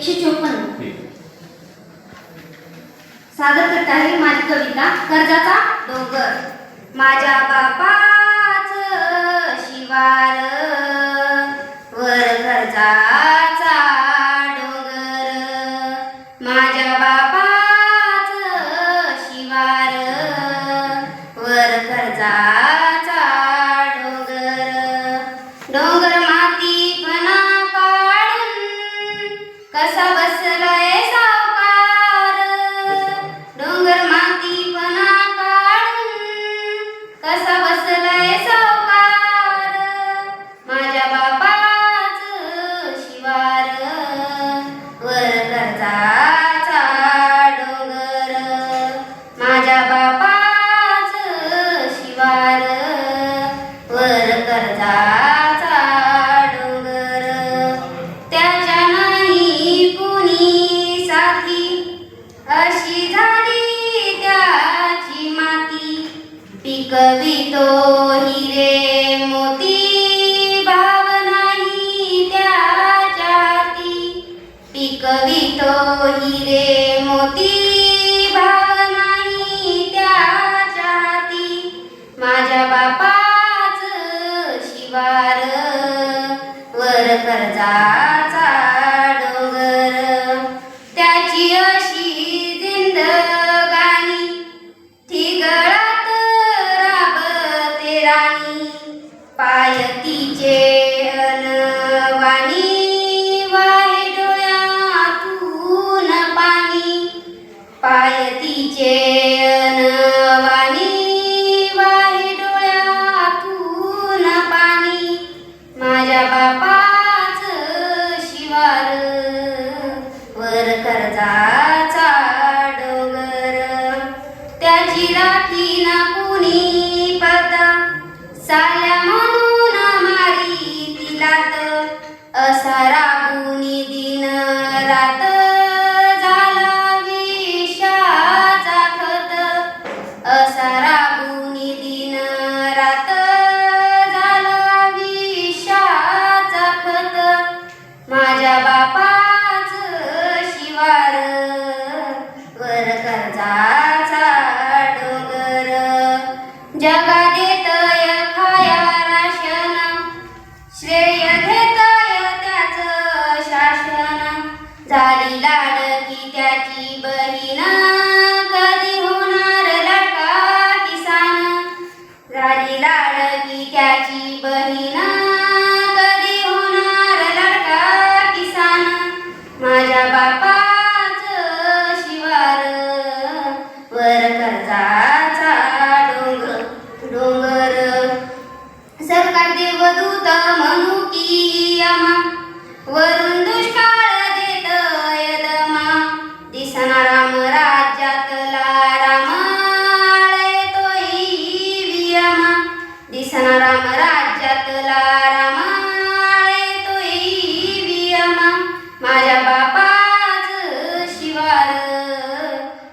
एकशे चोपन्न. सादर करत आहे माझी कविता कर्जाचा डोंगर. माझ्या बापाच शिवार वर कर्जाचा डोंगर. माझ्या बापाच शिवार वर कर्जाचा माझ्या बापाच शिवार. वर कर्जाचा डोंगर. त्याच्या नाही कुणी साथी. अशी झाली त्याची माती. पिकवितो हिरे मोती. भाव नाही त्याच्या हाती. पिकवितो हिरे मोती. माझ्या बापाच शिवार. वर कर्जाचा डोंगर. त्याची अशी जिंदगानी ठिगळात राबते राणी. पायतीचे अनवाणी वाहे डोळ्यातून पाणी. पायतीचे वर 讲吧。दिसना राम राज्यातला राम आळतोय वियमा. माझ्या बापाच शिवार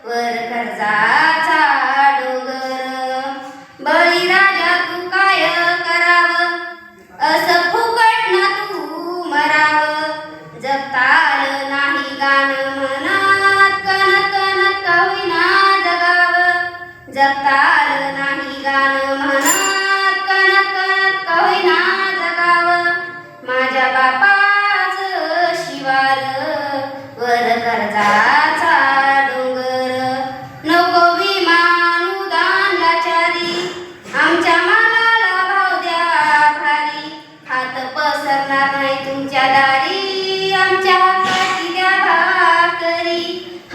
वर कर्जाचा डोंगर. बळीराजा तू काय करावं? असं फुकट ना तू मरावं. जगता आलं नाही गाणं मनात कणत कणत का होईना जगावं. जगता आलं नाही गाणं म्हणा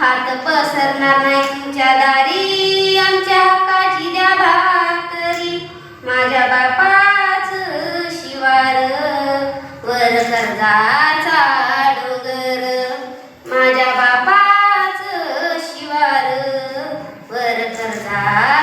हात पसरणार नाही तुमच्या दारी. आमच्या हक्काची द्या भाकरी. माझ्या बापाच शिवार. वर कर्जाचा डोगर. माझ्या बापाच शिवार. वर कर्जा